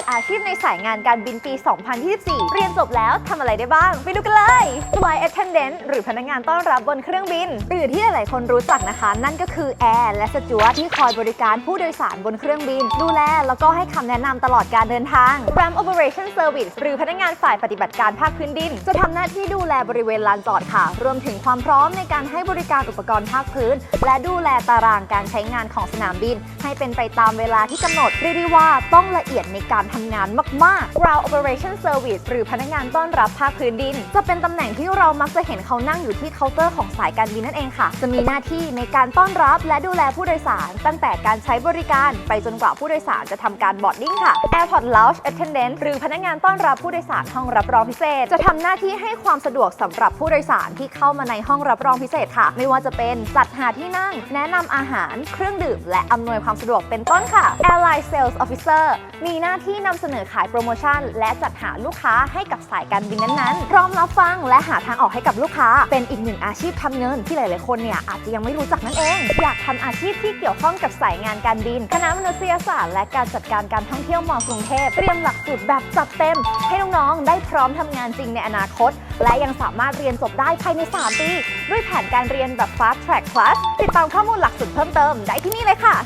ษอาชีพในสายงานการบินปี 2024 เรียนจบแล้วทำอะไรได้บ้าง ไปดูกันเลย Flight Attendant หรือพนักงานต้อนรับบนเครื่องบิน หรือที่หลายๆคนรู้จักนะคะ นั่นก็คือแอร์และสจวตที่คอยบริการผู้โดยสารบนเครื่องบิน ดูแลแล้วก็ให้คำแนะนำตลอดการเดินทาง Ram Operation Service หรือพนักงานฝ่ายปฏิบัติการภาคพื้นดิน จะทำหน้าที่ดูแลบริเวณลานจอดค่ะ รวมถึงความพร้อมในการให้บริการอุปกรณ์ภาคพื้น และดูแลตารางการใช้งานของสนามบิน ให้เป็นไปตามเวลาที่กำหนดเรียกได้ว่าต้องละเอียดในการทำงานมากๆ Ground Operation Service หรือพนักงานต้อนรับภาคพื้นดิน จะเป็นตำแหน่งที่เรามักจะเห็นเขานั่งอยู่ที่เคาน์เตอร์ของสายการบินนั่นเองค่ะ จะมีหน้าที่ในการต้อนรับและดูแลผู้โดยสาร ตั้งแต่การใช้บริการไปจนกว่าผู้โดยสารจะทำการบอร์ดดิ้งค่ะ Airport Lounge Attendant หรือพนักงานต้อนรับผู้โดยสารห้องรับรองพิเศษ จะทำหน้าที่ให้ความสะดวกสำหรับผู้โดยสารที่เข้ามาในห้องรับรองพิเศษค่ะ ไม่ว่าจะเป็นจัดหาที่นั่ง แนะนำอาหาร เครื่องดื่ม และอำนวยความสะดวกเป็นต้นค่ะ Airline Sales Officer มีหน้าที่นำเสนอขายโปรโมชั่น และจัดหาลูกค้าให้กับสายการบินนั้นๆ พร้อมรับฟังและหาทางออกให้กับลูกค้า เป็นอีกหนึ่งอาชีพทำเงินที่หลาย ๆ คนเนี่ยอาจจะยังไม่รู้จักนั่นเอง อยากทำอาชีพที่เกี่ยวข้องกับสายงานการบิน คณะมนุษยศาสตร์และการจัดการการท่องเที่ยวมอกรุงเทพเตรียมหลักสูตรแบบจัดเต็ม ให้น้อง ๆ ได้พร้อมทำงานจริงในอนาคต และยังสามารถเรียนจบได้ภายใน 3 ปี ด้วยแผนการเรียนแบบ Fast Track Plus ติดตามข้อมูลหลักสูตรเพิ่มเติมได้ที่นี่เลยค่ะ